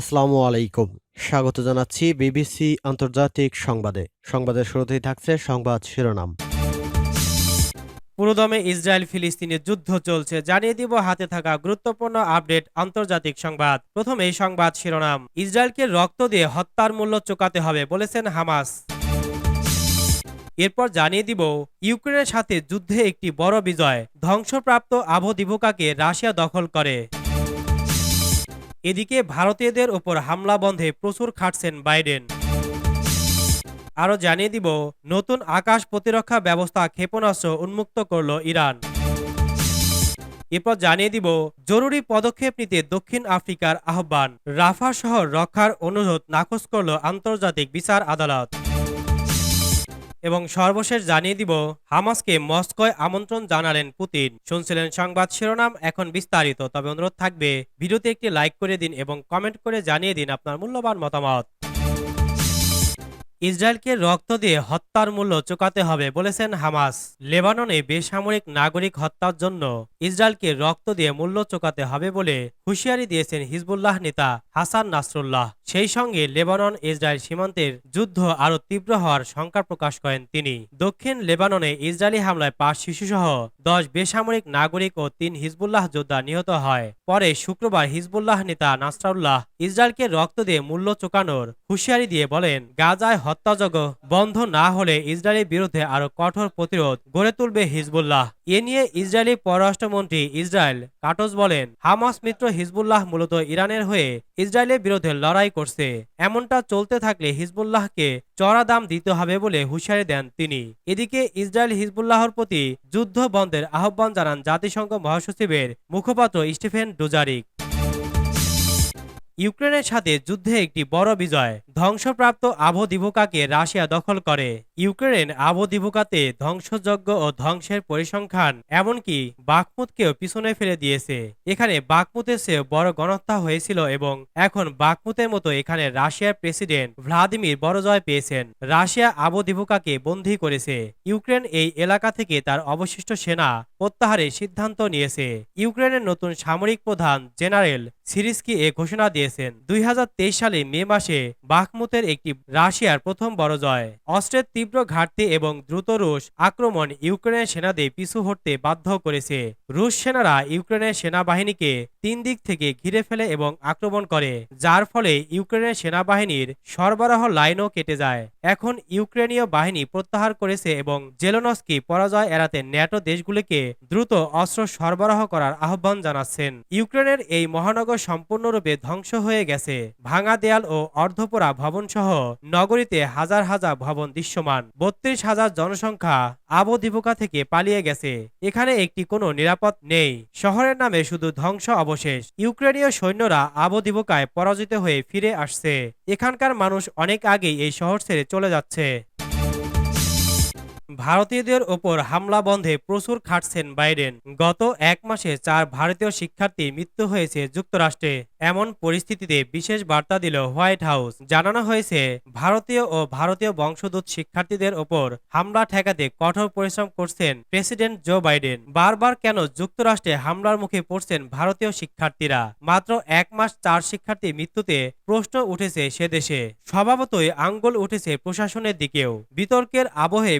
আসসালামু আলাইকুম। স্বাগত জানাচ্ছি বিবিসি আন্তর্জাতিক সংবাদে। সংবাদের শুরুতেই থাকছে সংবাদ শিরোনাম। পুরোদমে ইসরায়েল ফিলিস্তিনের যুদ্ধ চলছে, জানিয়ে দিব হাতে থাকা গুরুত্বপূর্ণ আপডেট আন্তর্জাতিক সংবাদ। প্রথমে সংবাদ শিরোনাম। ইসরায়েলকে রক্ত দিয়ে হত্যার মূল্য চোকাতে হবে বলেছেন হামাস। এরপর জানিয়ে দিব, ইউক্রেনের সাথে যুদ্ধে একটি বড় বিজয়, ধ্বংসপ্রাপ্ত আবদিভুকাকে রাশিয়া দখল করে। এদিকে ভারতীয়দের ওপর হামলা বন্ধে প্রচুর খাটছেন বাইডেন। আরও জানিয়ে দিব, নতুন আকাশ প্রতিরক্ষা ব্যবস্থা ক্ষেপণাস্ত্র উন্মুক্ত করল ইরান। এরপর জানিয়ে দিব, জরুরি পদক্ষেপ নিতে দক্ষিণ আফ্রিকার আহ্বান। রাফা শহর রক্ষার অনুরোধ নাকচ করল আন্তর্জাতিক বিচার আদালত। এবং সর্বশেষ জানিয়ে দিব, হামাসকে মস্কোয় আমন্ত্রণ জানালেন পুতিন। শুনছিলেন সংবাদ শিরোনাম, এখন বিস্তারিত। তবে অনুরোধ থাকবে, ভিডিওতে একটি লাইক করে দিন এবং কমেন্ট করে জানিয়ে দিন আপনার মূল্যবান মতামত। ইসরায়েলকে রক্ত দিয়ে হত্যার মূল্য চোকাতে হবে বলেছেন হামাস। লেবাননে বেসামরিক নাগরিক হত্যার জন্য ইসরায়েলকে রক্ত দিয়ে মূল্য চোকাতে হবে বলে হুঁশিয়ারি দিয়েছেন হিজবুল্লাহ নেতা হাসান নাসরুল্লাহ। সেই সঙ্গে লেবানন ইসরায়েল সীমান্তের যুদ্ধ আরও তীব্র হওয়ার শঙ্কা প্রকাশ করেন তিনি। দক্ষিণ লেবাননে ইসরায়েলি হামলায় পাঁচ শিশুসহ দশ বেসামরিক নাগরিক ও তিন হিজবুল্লাহ যোদ্ধা নিহত হয়। পরে শুক্রবার হিজবুল্লাহ নেতা নাসরাউল্লাহ ইসরায়েলকে রক্ত দিয়ে মূল্য চোকানোর হুঁশিয়ারি দিয়ে বলেন, গাজায় হত্যাযজ্ঞ বন্ধ না হলে ইসরায়েলের বিরুদ্ধে আরও কঠোর প্রতিরোধ গড়ে তুলবে হিজবুল্লাহ। এ নিয়ে ইসরায়েলি পররাষ্ট্রমন্ত্রী ইসরায়েল কাটস বলেন, হামাস মিত্র হিজবুল্লাহ মূলত ইরানের হয়ে ইসরায়েলের বিরুদ্ধে লড়াই করছে। এমনটা চলতে থাকলে হিজবুল্লাহকে চড়া দাম দিতে হবে বলে হুঁশিয়ারি দেন তিনি। এদিকে ইসরায়েল হিজবুল্লাহর প্রতি যুদ্ধ বন্ধের আহ্বান জানান জাতিসংঘ মহাসচিবের মুখপাত্র স্টিফেন ডুজারিক। ইউক্রেনের সাথে যুদ্ধে একটি বড় বিজয়। ধ্বংসপ্রাপ্ত আবদিভুকাকে রাশিয়া দখল করে। ইউক্রেন আবদিভুকাতে ধ্বংসযজ্ঞ ও ধ্বংসের পরিসংখ্যান, এমনকি বাকমুতকেও পিছনে ফেলে দিয়েছে। এখানে বাকমুতের চেয়ে বড় গণহত্যা হয়েছিল এবং এখন বাকমুতের মতো এখানে রাশিয়ার প্রেসিডেন্ট ভ্লাদিমির বড় জয় পেয়েছেন। রাশিয়া আবদিভুকাকে বন্দী করেছে। ইউক্রেন এই এলাকা থেকে তার অবশিষ্ট সেনা প্রত্যাহারের সিদ্ধান্ত নিয়েছে। ইউক্রেনের নতুন সামরিক প্রধান জেনারেল সিরিস্কি এ ঘোষণা দিয়েছেন। দুই সালে মে মাসে বাখমুতের একটি রাশিয়ার প্রথম বড় জয় অস্ত্রের তীব্র ঘাটতি এবং দ্রুত রুশ আক্রমণ ইউক্রেনের সেনাদের পিছু হটতে বাধ্য করেছে। রুশ সেনারা ইউক্রেনের সেনাবাহিনীকে তিন দিক থেকে ঘিরে ফেলে এবং আক্রমণ করে, যার ফলে ইউক্রেনের সেনাবাহিনীর সরবরাহ লাইনও কেটে যায়। এখন ইউক্রেনীয় বাহিনী প্রত্যাহার করেছে এবং জেলোনস্কি পরাজয় এড়াতে ন্যাটো দেশগুলিকে দ্রুত অস্ত্র সরবরাহ করার আহ্বান জানাচ্ছেন। ইউক্রেনের এই মহানগর সম্পূর্ণরূপে ধ্বংস হয়ে গেছে। ভাঙা দেয়াল ও অর্ধপোড়া ভবনসহ নগরীতে হাজার হাজার ভবন দৃশ্যমান। বত্রিশ হাজার জনসংখ্যা আবদিভুকা থেকে পালিয়ে গেছে। এখানে একটি কোনো নিরাপদ নেই। শহরের নামে শুধু ধ্বংস অবশেষ। ইউক্রেনীয় সৈন্যরা আবদিভুকায় পরাজিত হয়ে ফিরে আসছে। এখানকার মানুষ অনেক আগেই এই শহর ছেড়ে চলে যাচ্ছে। ভারতীয়দের ওপর হামলা বন্ধে প্রচুর খাটছেন বাইডেন। গত এক মাসে চার ভারতীয় শিক্ষার্থীর মৃত্যু হয়েছে যুক্তরাষ্ট্রে। এমন পরিস্থিতিতে বিশেষ বার্তা দিল হোয়াইট হাউস। জানানো হয়েছে, ভারতীয় ও ভারতীয় বংশোদ্ভূত শিক্ষার্থীদের ওপর হামলা ঠেকাতে কঠোর পরিশ্রম করছেন প্রেসিডেন্ট জো বাইডেন। বারবার কেন যুক্তরাষ্ট্রে হামলার মুখে পড়ছেন ভারতীয় শিক্ষার্থীরা? মাত্র এক মাস চার শিক্ষার্থীর মৃত্যুতে প্রশ্ন উঠেছে সে দেশে। স্বভাবতই আঙ্গুল উঠেছে প্রশাসনের দিকেও। বিতর্কের আবহে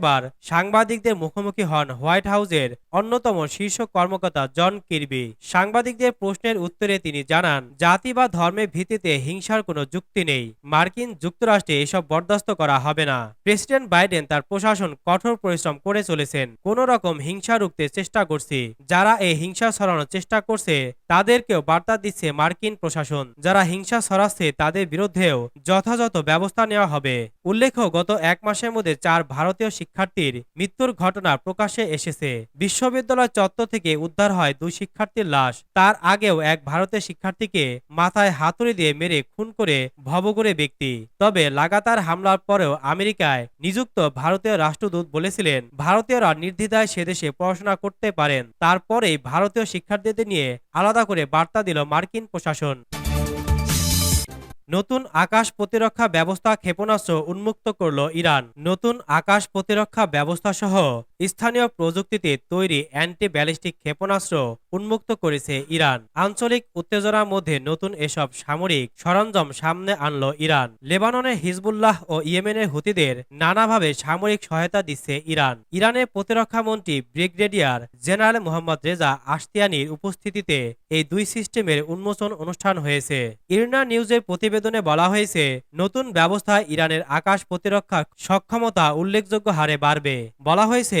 বৃহস্পতিবার সাংবাদিকদের মুখোমুখি হন হোয়াইট হাউসের অন্যতম শীর্ষ কর্মকর্তা জন কিরবি। সাংবাদিকদের প্রশ্নের উত্তরে তিনি জানান, জাতি বা ধর্মের ভিত্তিতে হিংসার কোনো যুক্তি নেই। মার্কিন যুক্তরাষ্ট্রে এসব বরদাস্ত করা হবে না। প্রেসিডেন্ট বাইডেন তার প্রশাসন কঠোর পরিশ্রম করে চলেছেন। কোন রকম হিংসা রুখতে চেষ্টা করছি। যারা এই হিংসা ছড়ানোর চেষ্টা করছে তাদেরকেও বার্তা দিচ্ছে মার্কিন প্রশাসন। যারা হিংসা ছড়াচ্ছে, তাদের বিরুদ্ধেও যথাযথ ব্যবস্থা নেওয়া হবে। উল্লেখ্য, গত এক মাসের মধ্যে চার ভারতীয় শিক্ষার্থীর মৃত্যুর ঘটনা প্রকাশে এসেছে। বিশ্ববিদ্যালয় চত্বর থেকে উদ্ধার হয় দুই শিক্ষার্থীর লাশ। তার আগেও এক ভারতের শিক্ষার্থীকে মাথায় হাতুড়ি দিয়ে মেরে খুন করে ভবঘুরে ব্যক্তি। তবে লাগাতার হামলার পরেও আমেরিকায় নিযুক্ত ভারতীয় রাষ্ট্রদূত বলেছিলেন, ভারতীয়রা নির্দ্বিধায় সেদেশে পড়াশোনা করতে পারেন। তারপরেই ভারতীয় শিক্ষার্থীদের নিয়ে আলাদা করে বার্তা দিল মার্কিন প্রশাসন। নতুন আকাশ প্রতিরক্ষা ব্যবস্থা ক্ষেপণাস্ত্র উন্মুক্ত করল ইরান। নতুন আকাশ প্রতিরক্ষা ব্যবস্থা সহ স্থানীয় প্রযুক্তিতে তৈরি অ্যান্টি ব্যালিস্টিক ক্ষেপণাস্ত্র উন্মুক্ত করেছে ইরান। আঞ্চলিক উত্তেজনার মধ্যে নতুন এসব সামরিক সরঞ্জাম সামনে আনল ইরান। লেবাননে হিজবুল্লাহ ও ইয়েমেনের হুতিদের নানাভাবে সামরিক সহায়তা দিচ্ছে ইরান। ইরানের প্রতিরক্ষা মন্ত্রী ব্রিগেডিয়ার জেনারেল মোহাম্মদ রেজা আশতিয়ানির উপস্থিতিতে এই দুই সিস্টেমের উন্মোচন অনুষ্ঠান হয়েছে। ইরনা নিউজের প্রতিবেদনে বলা হয়েছে, নতুন ব্যবস্থায় ইরানের আকাশ প্রতিরক্ষা সক্ষমতা উল্লেখযোগ্য হারে বাড়বে। বলা হয়েছে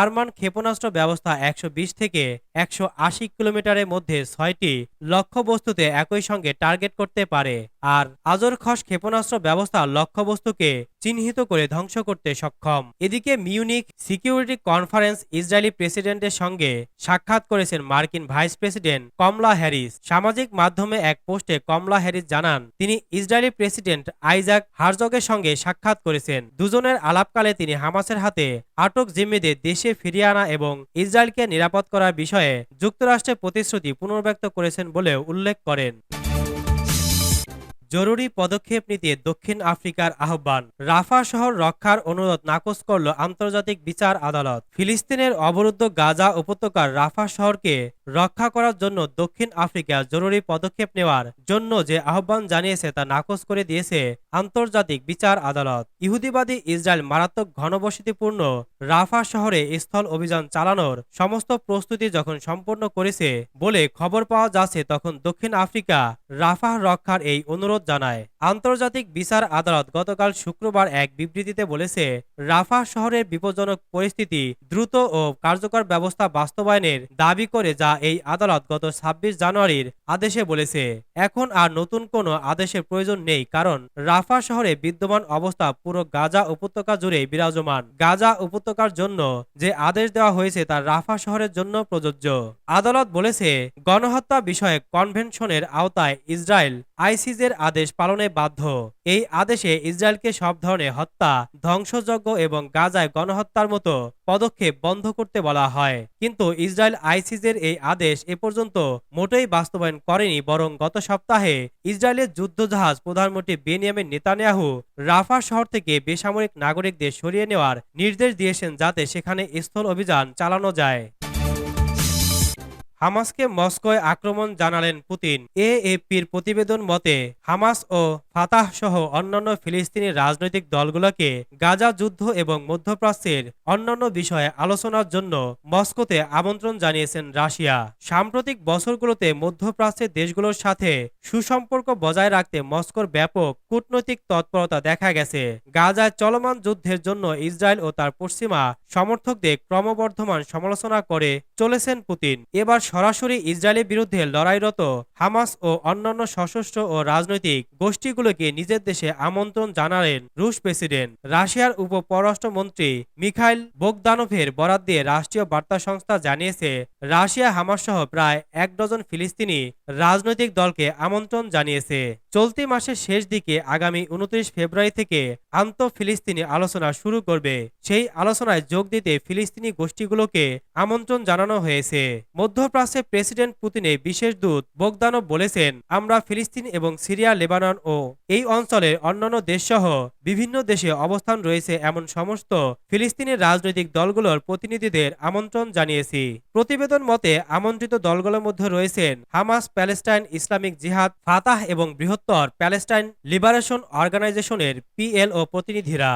আরমান ক্ষেপণাস্ত্র ব্যবস্থা একশো বিশ থেকে একশো কিলোমিটারের মধ্যে ছয়টি লক্ষ্যবস্তুতে একই সঙ্গে টার্গেট করতে পারে। আর আজর খস ক্ষেপণাস্ত্র ব্যবস্থা লক্ষ্যবস্তুকে চিহ্নিত করে ধ্বংস করতে সক্ষম। এদিকে মিউনিক সিকিউরিটি কনফারেন্স ইসরায়েলি প্রেসিডেন্টের সঙ্গে সাক্ষাৎ করেছেন মার্কিন ভাইস প্রেসিডেন্ট কমলা হ্যারিস। সামাজিক মাধ্যমে এক পোস্টে কমলা হ্যারিস জানান, তিনি ইসরায়েলি প্রেসিডেন্ট আইজাক হারজগের সঙ্গে সাক্ষাৎ করেছেন। দুজনের আলাপকালে তিনি হামাসের হাতে আটক জিম্মিদের দেশে ফিরিয়ে আনা এবং ইসরায়েলকে নিরাপদ করার বিষয়ে যুক্তরাষ্ট্রের প্রতিশ্রুতি পুনর্ব্যক্ত করেছেন বলেও উল্লেখ করেন। জরুরি পদক্ষেপ নিতে দক্ষিণ আফ্রিকার আহ্বান। রাফা শহর রক্ষার অনুরোধ নাকচ করল আন্তর্জাতিক বিচার আদালত। ফিলিস্তিনের অবরুদ্ধ গাজা উপত্যকার রাফা শহরকে রক্ষা করার জন্য দক্ষিণ আফ্রিকা জরুরি পদক্ষেপ নেওয়ার জন্য যে আহ্বান জানিয়েছে তা নাকচ করে দিয়েছে আন্তর্জাতিক বিচার আদালত। ইহুদিবাদী ইসরায়েল মারাত্মক ঘনবসতিপূর্ণ রাফা শহরে স্থল অভিযান চালানোর সমস্ত প্রস্তুতি যখন সম্পন্ন করেছে বলে খবর পাওয়া যাচ্ছে, তখন দক্ষিণ আফ্রিকা রাফাহ রক্ষার এই অনুরোধ জানায়। আন্তর্জাতিক বিচার আদালত গতকাল শুক্রবার এক বিবৃতিতে বলেছে, রাফা শহরের বিপজ্জনক পরিস্থিতি দ্রুত ও কার্যকর ব্যবস্থা বাস্তবায়নের দাবি করে যা এই আদালত গত ছাব্বিশ জানুয়ারির আদেশে বলেছে। এখন আর নতুন কোনো আদেশের প্রয়োজন নেই, কারণ রাফা শহরে বিদ্যমান অবস্থা পুরো গাজা উপত্যকা জুড়ে বিরাজমান। গাজা উপত্যকার জন্য যে আদেশ দেওয়া হয়েছে তা রাফা শহরের জন্য প্রযোজ্য। আদালত বলেছে, গণহত্যা বিষয়ে কনভেনশনের আওতায় ইসরায়েল আইসিজের আদেশ পালনে বাধ্য। এই আদেশে ইসরায়েলকে সব ধরনের হত্যা, ধ্বংসযজ্ঞ এবং গাজায় গণহত্যার মতো পদক্ষেপ বন্ধ করতে বলা হয়। কিন্তু ইসরায়েল আইসিজের এই আদেশ এ পর্যন্ত মোটেই বাস্তবায়ন করেনি, বরং গত সপ্তাহে ইসরায়েলের যুদ্ধজাহাজ প্রধানমন্ত্রী বেনিয়ামিন নেতানিয়াহু রাফা শহর থেকে বেসামরিক নাগরিকদের সরিয়ে নেওয়ার নির্দেশ দিয়েছেন যাতে সেখানে স্থল অভিযান চালানো যায়। হামাসকে মস্কোয় আক্রমণ জানালেন পুতিন। এএপির প্রতিবেদন মতে, হামাস ও ফাতাহ সহ অন্যান্য ফিলিস্তিনি রাজনৈতিক দলগুলোকে গাজা যুদ্ধ এবং মধ্যপ্রাচ্যের অন্যান্য বিষয়ে আলোচনার জন্য মস্কোতে আমন্ত্রণ জানিয়েছেন রাশিয়া। সাম্প্রতিক বছরগুলোতে মধ্যপ্রাচ্যের দেশগুলোর সাথে সুসম্পর্ক বজায় রাখতে মস্কোর ব্যাপক কূটনৈতিক তৎপরতা দেখা গেছে। গাজায় চলমান যুদ্ধের জন্য ইসরায়েল ও তার পশ্চিমা সমর্থকদের ক্রমবর্ধমান সমালোচনা করে চলেছেন পুতিন। এবার সরাসরি ইসরায়েলের বিরুদ্ধে লড়াইরত হামাস ও অন্যান্য সশস্ত্র ও রাজনৈতিক গোষ্ঠীগুলোকে নিজের দেশে আমন্ত্রণ জানালেন রুশ প্রেসিডেন্ট। রাশিয়ার উপ পররাষ্ট্রমন্ত্রী মিখাইল বোগদানোভের বরাদ দিয়ে রাষ্ট্রীয় বার্তা সংস্থা জানিয়েছে, রাশিয়া হামাস সহ প্রায় এক ডজন ফিলিস্তিনি রাজনৈতিক দলকে আমন্ত্রণ জানিয়েছে। চলতি মাসের শেষ দিকে আগামী উনত্রিশ ফেব্রুয়ারি থেকে আন্ত ফিলিস্তিনি আলোচনা শুরু করবে। সেই আলোচনায় যোগ দিতে ফিলিস্তিনি গোষ্ঠীগুলোকে আমন্ত্রণ জানানো হয়েছে। মধ্যপ্রাচ্যে প্রেসিডেন্ট পুতিনের বিশেষ দূত বোগদানব বলেছেন, আমরা ফিলিস্তিন এবং সিরিয়া, লেবানন ও এই অঞ্চলের অন্যান্য দেশসহ বিভিন্ন দেশে অবস্থান রয়েছে এমন সমস্ত ফিলিস্তিনের রাজনৈতিক দলগুলোর প্রতিনিধিদের আমন্ত্রণ জানিয়েছি। প্রতিবেদন মতে, আমন্ত্রিত দলগুলোর মধ্যে রয়েছেন Hamas Palestine Islamic Jihad, Fatah এবং বৃহত্তর প্যালেস্টাইন লিবারেশন অর্গানাইজেশনের পিএলও প্রতিনিধিরা।